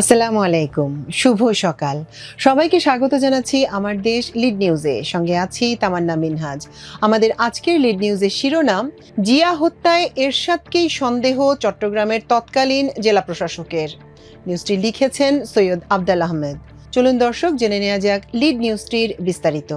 আসসালামু আলাইকুম, শুভ সকাল। সবাইকে স্বাগত জানাচ্ছি আমার দেশ লিড নিউজে। সঙ্গে আছি তামান্না মিনহাজ। আমাদের আজকের লিড নিউজের শিরোনাম, জিয়া হত্যায় এরশাদকেই সন্দেহ চট্টগ্রামের তৎকালীন জেলা প্রশাসকের। নিউজটি লিখেছেন সৈয়দ আবদাল আহমেদ। চলুন দর্শক, জেনে নেওয়া যাক লিড নিউজটির বিস্তারিত।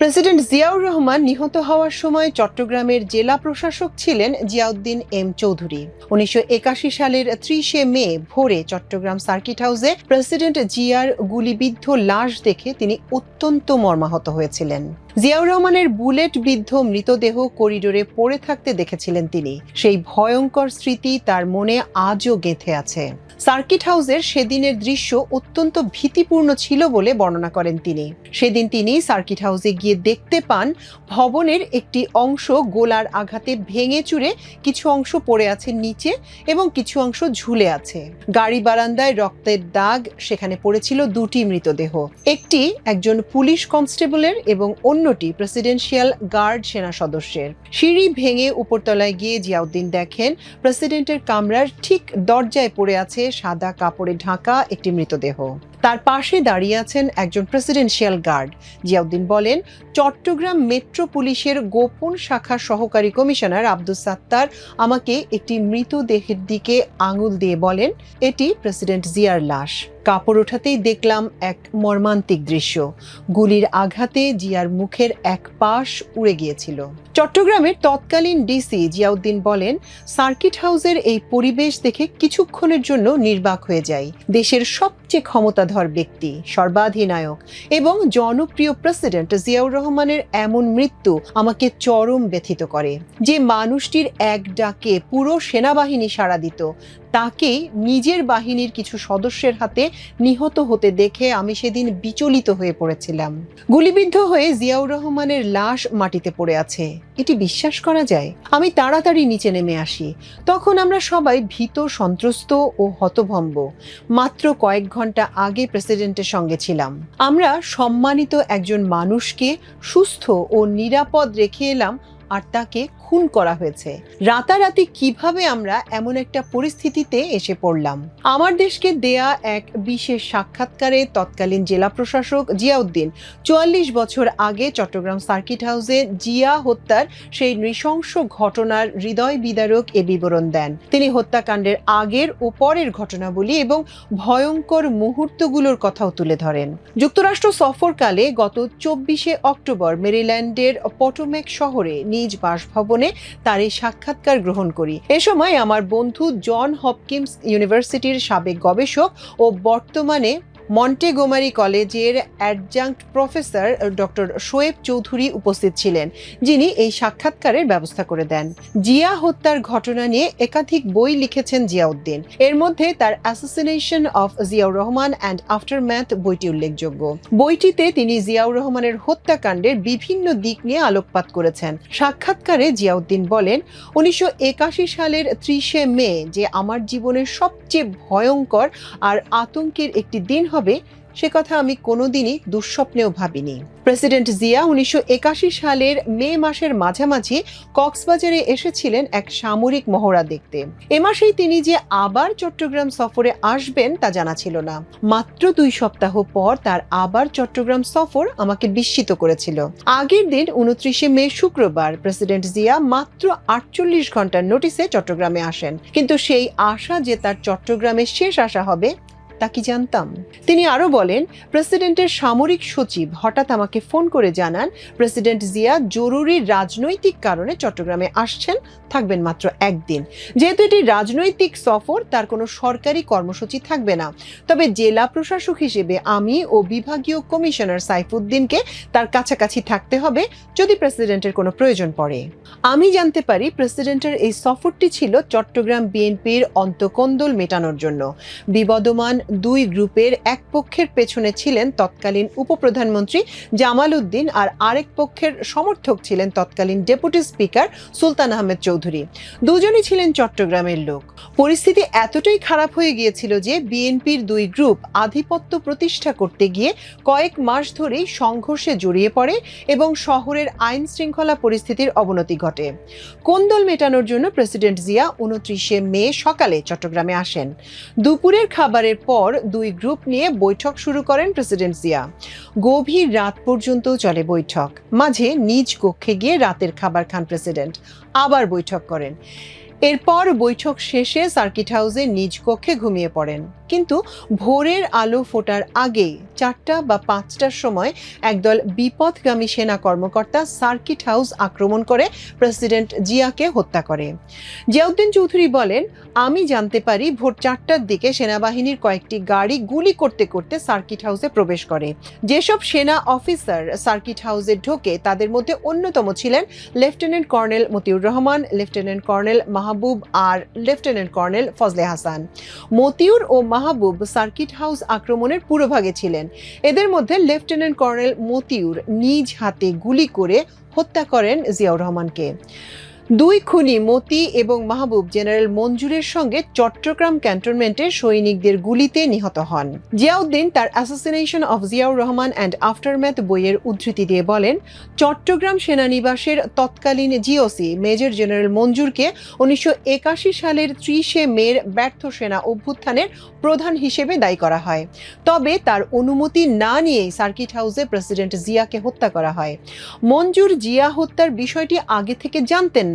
প্রেসিডেন্ট জিয়াউর রহমান নিহত হওয়ার সময় চট্টগ্রামের জেলা প্রশাসক ছিলেন জিয়াউদ্দিন এম চৌধুরী। উনিশশো একাশি সালের ত্রিশে মে ভোরে চট্টগ্রাম সার্কিট হাউসে প্রেসিডেন্ট জিয়ার গুলিবিদ্ধ লাশ দেখে তিনি অত্যন্ত মর্মাহত হয়েছিলেন। জিয়াউর রহমানের বুলেট বৃদ্ধ মৃতদেহ করিডোরে পড়ে থাকতে দেখেছিলেন তিনি। সেই ভয়ঙ্কর স্মৃতি তার মনে আজও গেঁথে আছে। সার্কিট হাউসের সেদিনের দৃশ্য অত্যন্ত ভীতিপূর্ণ ছিল বলে বর্ণনা করেন তিনি। সেদিন তিনি সার্কিট হাউসে গিয়ে দেখতে পান, ভবনের একটি অংশ গোলার আঘাতে ভেঙে চুরে কিছু অংশ পড়ে আছে নিচে এবং কিছু অংশ ঝুলে আছে। গাড়ি বারান্দায় রক্তের দাগ, সেখানে পড়েছিল দুটি মৃতদেহ। একটি একজন পুলিশ কনস্টেবলের এবং অন্যটি প্রেসিডেন্সিয়াল গার্ড সেনা সদস্যের। সিঁড়ি ভেঙে উপরতলায় গিয়ে জিয়াউদ্দিন দেখেন, প্রেসিডেন্টের কামরার ঠিক দরজায় পড়ে আছে সাদা কাপড়ে ঢাকা একটি মৃতদেহ। তার পাশে দাঁড়িয়ে আছেন একজন প্রেসিডেন্সিয়াল গার্ড জিয়াউদ্দিন বলেন, চট্টগ্রাম মেট্রো পুলিশের গোপন শাখার সহকারী কমিশনার আব্দুল সাত্তার আমাকে একটি মৃতদেহের দিকে আঙুল দিয়ে বলেন, এটি প্রেসিডেন্ট জিয়ার লাশ। কাপড় ওঠাতেই দেখলাম এক মর্মান্তিক দৃশ্য। গুলির আঘাতে জিয়ার মুখের এক পাশ উড়ে গিয়েছিল। চট্টগ্রামের তৎকালীন ডিসি জিয়াউদ্দিন বলেন, সার্কিট হাউসের এই পরিবেশ দেখে কিছুক্ষণের জন্য নির্বাক হয়ে যায় দেশের সবচেয়ে ক্ষমতাধর ব্যক্তি, সর্বাধিনায়ক এবং জনপ্রিয় প্রেসিডেন্ট জিয়াউর রহমানের এমন মৃত্যু আমাকে চরম ব্যথিত করে। যে মানুষটির এক ডাকে পুরো সেনাবাহিনী সাড়া দিত তাকেই নিজের বাহিনীর কিছু সদস্যের হাতে নিহত হতে দেখে আমি সেদিন বিচলিত হয়ে পড়েছিলাম। গুলিবিদ্ধ হয়ে জিয়াউর রহমানের লাশ মাটিতে পড়ে আছে। এটি বিশ্বাস করা যায়? আমি তাড়াতাড়ি নিচে নেমে আসি। তখন আমরা সবাই ভীত, সন্ত্রস্ত ও হতভম্ব। মাত্র কয়েক ঘণ্টা আগে প্রেসিডেন্টের সঙ্গে ছিলাম। আমরা সম্মানিত একজন মানুষকে সুস্থ ও নিরাপদ রেখে এলাম আর তাকে খুন করা হয়েছে। রাতারাতি কীভাবে আমরা এমন একটা পরিস্থিতিতে এসে পড়লাম? আমার দেশকে দেয়া এক বিশেষ সাক্ষাৎকারে তৎকালীন জেলা প্রশাসক জিয়াউদ্দিন চুয়াল্লিশ বছর আগে চট্টগ্রাম সার্কিট হাউসে জিয়া হত্যার সেই নৃশংস ঘটনার হৃদয় বিদারক এ বিবরণ দেন। তিনি হত্যাকাণ্ডের আগের ও পরের ঘটনাবলী এবং ভয়ঙ্কর মুহূর্তগুলোর কথাও তুলে ধরেন। যুক্তরাষ্ট্র সফরকালে গত চব্বিশে অক্টোবর মেরিল্যান্ডের পটোমেক শহরে নিজ বাসভবনে তার এই সাক্ষাৎকার গ্রহণ করি। এ সময় আমার বন্ধু জন হপকিন্স ইউনিভার্সিটির সাবেক গবেষক ও বর্তমানে মন্টেগোমারি কলেজের adjunct professor doctor Shoaib Chowdhury উপস্থিত ছিলেন, যিনি এই সাক্ষাৎকারের ব্যবস্থা করে দেন। জিয়া হত্যার ঘটনা নিয়ে একাধিক বই লিখেছেন জিয়াউদ্দিন। এর মধ্যে তার assassination of Ziaur Rahman and aftermath বইটি উল্লেখযোগ্য। বইটিতে তিনি জিয়াউর রহমানের হত্যাকাণ্ডের বিভিন্ন দিক নিয়ে আলোকপাত করেছেন। সাক্ষাৎকারে জিয়াউদ্দিন বলেন, উনিশশো একাশি সালের ত্রিশে মে যে আমার জীবনের সবচেয়ে ভয়ঙ্কর আর আতঙ্কের একটি দিন হবে, সে কথা আমি কোনোদিনই দুঃস্বপ্নেও ভাবিনি। প্রেসিডেন্ট জিয়া উনিশশো সালের মে মাসের মাঝামাঝি কক্সবাজারে এসেছিলেন এক সামরিক মহড়া দেখতে। এ মাসেই তিনি যে আবার চট্টগ্রাম সফরে আসবেন তা জানা ছিল না। মাত্র দুই সপ্তাহ পর তার আবার চট্টগ্রাম সফর আমাকে বিস্মিত করেছিল। আগের দিন উনত্রিশে মে শুক্রবার প্রেসিডেন্ট জিয়া মাত্র আটচল্লিশ ঘণ্টার নোটিসে চট্টগ্রামে আসেন। কিন্তু সেই আশা যে তার চট্টগ্রামে শেষ আসা হবে তা কি জানতাম? তিনি আরও বলেন, প্রেসিডেন্টের সামরিক সচিব হঠাৎ আমাকে ফোন করে জানান, প্রেসিডেন্ট জিয়া জরুরি রাজনৈতিক কারণে চট্টগ্রামে আসছেন, থাকবেন মাত্র একদিন। যেহেতু এটি রাজনৈতিক সফর, তার কোনো সরকারি কর্মসূচি থাকবে না। তবে জেলা প্রশাসক হিসেবে আমি ও বিভাগীয় কমিশনার সাইফুদ্দিনকে তার কাছাকাছি থাকতে হবে, যদি প্রেসিডেন্টের কোনো প্রয়োজন পড়ে। আমি জানতে পারি, প্রেসিডেন্টের এই সফরটি ছিল চট্টগ্রাম বিএনপির অন্তকন্দল মেটানোর জন্য। বিবদমান দুই গ্রুপের এক পক্ষের পেছনে ছিলেন তৎকালীন উপপ্রধানমন্ত্রী জামাল উদ্দিন আর আরেক পক্ষের সমর্থক ছিলেন তৎকালীন ডেপুটি স্পিকার সুলতান আহমেদ চৌধুরী। দুজনই ছিলেন চট্টগ্রামের লোক। পরিস্থিতি এতটাই খারাপ হয়ে গিয়েছিল যে বিএনপির দুই গ্রুপ আধিপত্য প্রতিষ্ঠা করতে গিয়ে কয়েক মাস ধরেই সংঘর্ষে জড়িয়ে পড়ে এবং শহরের আইন শৃঙ্খলা পরিস্থিতির অবনতি ঘটে। কোন্দল মেটানোর জন্য প্রেসিডেন্ট জিয়া উনত্রিশে মে সকালে চট্টগ্রামে আসেন? দুপুরের খাবারের পর দুই গ্রুপ নিয়ে বৈঠক শুরু করেন প্রেসিডেন্ট জিয়া। গভীর রাত পর্যন্ত চলে বৈঠক। মাঝে নিজ কক্ষে গিয়ে রাতের খাবার খান প্রেসিডেন্ট। আবার বৈঠক করেন। এরপর বৈঠক শেষে সার্কিট হাউসে নিজ কক্ষে ঘুমিয়ে পড়েন। কিন্তু ভোরের আলো ফোটার আগেই চারটা বা পাঁচটার সময় একদল বিপদগামী সেনা কর্মকর্তা সার্কিট হাউস আক্রমণ করে প্রেসিডেন্ট জিয়াকে হত্যা করে। জিয়াউদ্দিন চৌধুরী বলেন, আমি জানতে পারি ভোর চারটার দিকে সেনাবাহিনীর কয়েকটি গাড়ি গুলি করতে করতে সার্কিট হাউসে প্রবেশ করে। যেসব সেনা অফিসার সার্কিট হাউসে ঢোকে, তাদের মধ্যে অন্যতম ছিলেন lieutenant colonel Motiur Rahman, lieutenant colonel Mahbub আর লেফটেন্যান্ট কর্নেল ফজলে হাসান। মতিউর ও মাহবুব সার্কিট হাউস আক্রমণের পুরোভাগে ছিলেন। এদের মধ্যে লেফটেন্যান্ট কর্নেল মতিউর নিজ হাতে গুলি করে হত্যা করেন জিয়াউর রহমানকে। দুই খুনি, মতি এবং মাহবুব জেনারেল মঞ্জুরের সঙ্গে চট্টগ্রাম ক্যান্টনমেন্টে সৈনিকদের গুলিতে নিহত হন। জিয়াউদ্দিন তার assassination of Ziaur Rahman and aftermath বইয়ের উদ্ধৃতি দিয়ে বলেন, চট্টগ্রাম সেনানিবাসের তৎকালীন জিওসি মেজর জেনারেল মঞ্জুরকে উনিশশো একাশি সালের ত্রিশে মের ব্যর্থ সেনা অভ্যুত্থানের প্রধান হিসেবে দায়ী করা হয়। তবে তার অনুমতি না নিয়েই সার্কিট হাউসে প্রেসিডেন্ট জিয়াকে হত্যা করা হয়। মঞ্জুর জিয়া হত্যার বিষয়টি আগে থেকে জানতেন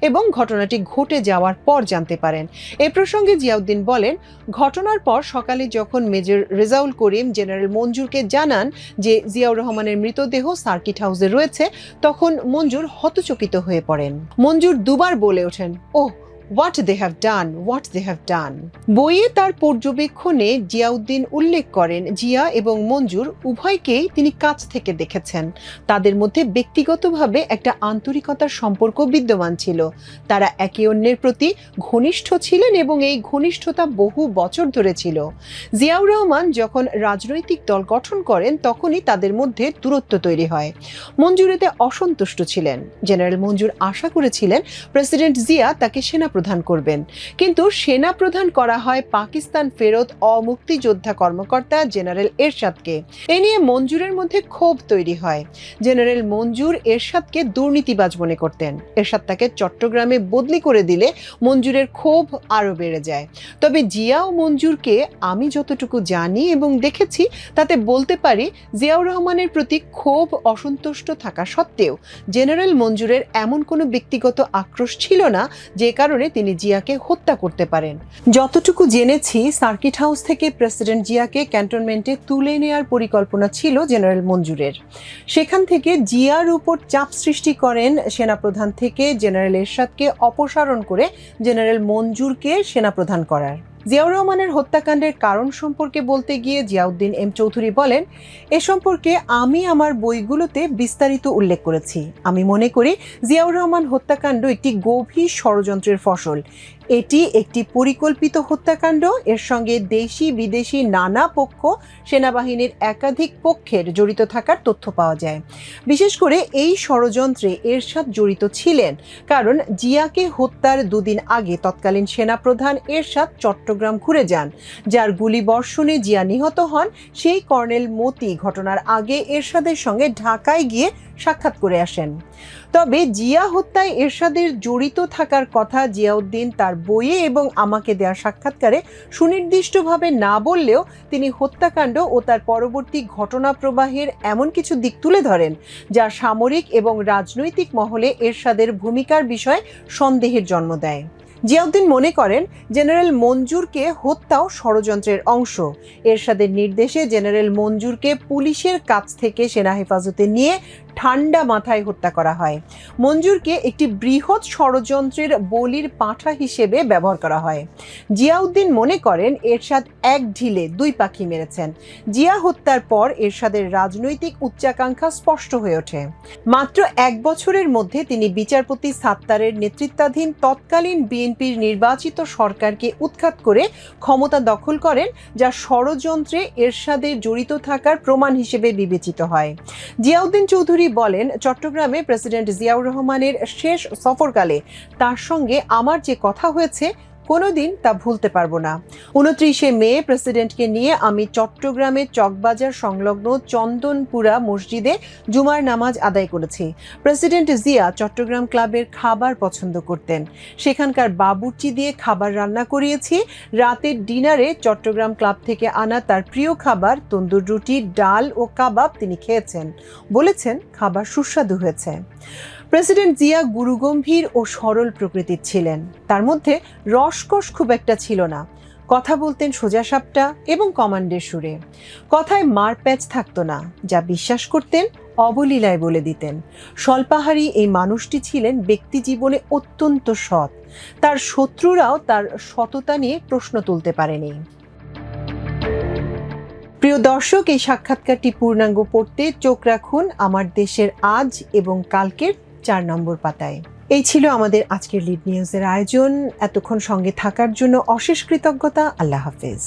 এবং ঘটনাটি ঘটে যাওয়ার পর জানতে পারেন। এ প্রসঙ্গে জিয়াউদ্দিন বলেন, ঘটনার পর সকালে যখন মেজর রেজাউল করিম জেনারেল মঞ্জুরকে জানান যে জিয়াউর রহমানের মৃতদেহ সার্কিট হাউসে রয়েছে, তখন মঞ্জুর হতচকিত হয়ে পড়েন। মঞ্জুর দুবার বলে ওঠেন, ওহ what they have done what they have done বইয়ে তার পর্যবেক্ষণে জিয়াউদ্দিন উল্লেখ করেন, জিয়া এবং মঞ্জুর উভয়কেই তিনি কাছ থেকে দেখেছেন। তাদের মধ্যে ব্যক্তিগতভাবে একটা আন্তরিকতার সম্পর্ক বিদ্যমান ছিল। তারা একে অন্যের প্রতি ঘনিষ্ঠ ছিলেন এবং এই ঘনিষ্ঠতা বহু বছর ধরে ছিল। জিয়াউর রহমান যখন রাজনৈতিক দল গঠন করেন, তখনই তাদের মধ্যে দূরত্ব তৈরি হয়। মঞ্জুর এতে অসন্তুষ্ট ছিলেন। জেনারেল মঞ্জুর আশা করেছিলেন, প্রেসিডেন্ট জিয়া তাকে সেনাপ্রধান করবেন। কিন্তু সেনাপ্রধান করা হয় পাকিস্তান ফেরত অমুক্তিযোদ্ধা কর্মকর্তা জেনারেল এরশাদকে। এ নিয়ে মঞ্জুরের মধ্যে ক্ষোভ তৈরি হয়। জেনারেল মঞ্জুর এরশাদকে দুর্নীতিবাজ মনে করতেন। এরশাদ তাকে চট্টগ্রামে বদলি করে দিলে মঞ্জুরের ক্ষোভ আরও বেড়ে যায়। তবে জিয়া ও মঞ্জুরকে আমি যতটুকু জানি এবং দেখেছি, তাতে বলতে পারি জিয়াউর রহমানের প্রতি ক্ষোভ অসন্তুষ্ট থাকা সত্ত্বেও জেনারেল মঞ্জুরের এমন কোনো ব্যক্তিগত আক্রোশ ছিল না যে কারণে তিনি জিয়াকে হত্যা করতে পারেন। যতটুকু জেনেছি, সার্কিট হাউস থেকে প্রেসিডেন্ট জিয়াকে ক্যান্টনমেন্টে তুলে নেয়ার পরিকল্পনা ছিল জেনারেল মঞ্জুরের। সেখান থেকে জিয়ার উপর চাপ সৃষ্টি করেন সেনাপ্রধান থেকে জেনারেল এরশাদকে অপসারণ করে জেনারেল মঞ্জুরকে সেনাপ্রধান করার। জিয়াউর রহমানের হত্যাকাণ্ডের কারণ সম্পর্কে বলতে গিয়ে জিয়াউদ্দিন এম চৌধুরী বলেন, এ সম্পর্কে আমি আমার বইগুলোতে বিস্তারিত উল্লেখ করেছি। আমি মনে করি জিয়াউর রহমান হত্যাকাণ্ড একটি গভীর ষড়যন্ত্রের ফসল। এটি একটি পরিকল্পিত হত্যাকাণ্ড। এর সঙ্গে দেশি বিদেশি নানা পক্ষ, সেনাবাহিনীর একাধিক পক্ষের জড়িত থাকার তথ্য পাওয়া যায়। বিশেষ করে এই ষড়যন্ত্রে এরশাদ জড়িত ছিলেন। কারণ জিয়াকে হত্যার দুদিন আগে তৎকালীন সেনাপ্রধান এরশাদ চট্টগ্রাম ঘুরে যান, যার গুলিবর্ষণে জিয়া নিহত হন, সেই কর্নেল মতি ঘটনার আগে এরশাদের সঙ্গে ঢাকায় গিয়ে সাক্ষাৎ করে আসেন। তবে জিয়া হত্যায় এরশাদের জড়িত থাকার কথা জিয়াউদ্দিন তার বইয়ে এবং আমাকে দেওয়া সাক্ষাৎকারে সুনির্দিষ্টভাবে না বললেও তিনি হত্যাকাণ্ড ও তার পরবর্তী ঘটনা প্রবাহের এমন কিছু দিক তুলে ধরেন, যা সামরিক এবং রাজনৈতিক মহলে এরশাদের ভূমিকার বিষয়ে সন্দেহের জন্ম দেয়। জিয়াউদ্দিন মনে করেন, জেনারেল মঞ্জুরকে হত্যাও ষড়যন্ত্রের অংশ। এরশাদের নির্দেশে জেনারেল মঞ্জুরকে পুলিশের কাছ থেকে সেনা হেফাজতে নিয়ে ঠান্ডা মাথায় হত্যা করা হয়। মঞ্জুরকে একটি বৃহৎ ষড়যন্ত্রের বলির পাঁঠা হিসেবে ব্যবহার করা হয়। জিয়াউদ্দিন মনে করেন, এরশাদ এক ঢিলে দুই পাখি মেরেছেন। জিয়া হত্যার পর এরশাদের রাজনৈতিক উচ্চাকাঙ্ক্ষা স্পষ্ট হয়ে ওঠে। মাত্র এক বছরের মধ্যে তিনি বিচারপতি সাত্তারের নেতৃত্বাধীন তৎকালীন বিএনপির নির্বাচিত সরকারকে উৎখাত করে ক্ষমতা দখল করেন, যা ষড়যন্ত্রে এরশাদের জড়িত থাকার প্রমাণ হিসেবে বিবেচিত হয়। জিয়াউদ্দিন চৌধুরী বলেন চট্টগ্রামে প্রেসিডেন্ট জিয়াউর রহমানের শেষ সফরকালে তার সঙ্গে আমার যে কথা হয়েছে কোনোদিন তা ভুলতে পারব না। উনত্রিশে মে প্রেসিডেন্টকে নিয়ে আমি চট্টগ্রামের চকবাজার সংলগ্ন চন্দনপুরা মসজিদে জুমার নামাজ আদায় করেছি। প্রেসিডেন্ট জিয়া চট্টগ্রাম ক্লাবের খাবার পছন্দ করতেন। সেখানকার বাবুর্চি দিয়ে খাবার রান্না করিয়েছি। রাতের ডিনারে চট্টগ্রাম ক্লাব থেকে আনা তার প্রিয় খাবার তন্দুর রুটি, ডাল ও কাবাব তিনি খেয়েছেন। বলেছেন, খাবার সুস্বাদু হয়েছে। প্রেসিডেন্ট জিয়া গুরুগম্ভীর ও সরল প্রকৃতির ছিলেন। তার মধ্যে রসকস খুব একটা ছিল না। কথা বলতেন সোজাসাপটা এবং কমান্ডের সুরে। কথায় মার মারপ্যাচ থাকতো না, যা বিশ্বাস করতেন, অবলীলায় বলে দিতেন। স্বল্পাহারী এই মানুষটি ছিলেন ব্যক্তি জীবনে অত্যন্ত সৎ। তার শত্রুরাও তার সততা নিয়ে প্রশ্ন তুলতে পারেনি। প্রিয় দর্শক, এই সাক্ষাৎকারটি পূর্ণাঙ্গ পড়তে চোখ রাখুন। আমার দেশের আজ এবং কালকের চার নম্বর পাতায়। এই ছিল আমাদের আজকের লিড নিউজের আয়োজন। এতক্ষণ সঙ্গে থাকার জন্য অশেষ কৃতজ্ঞতা। আল্লাহ হাফেজ।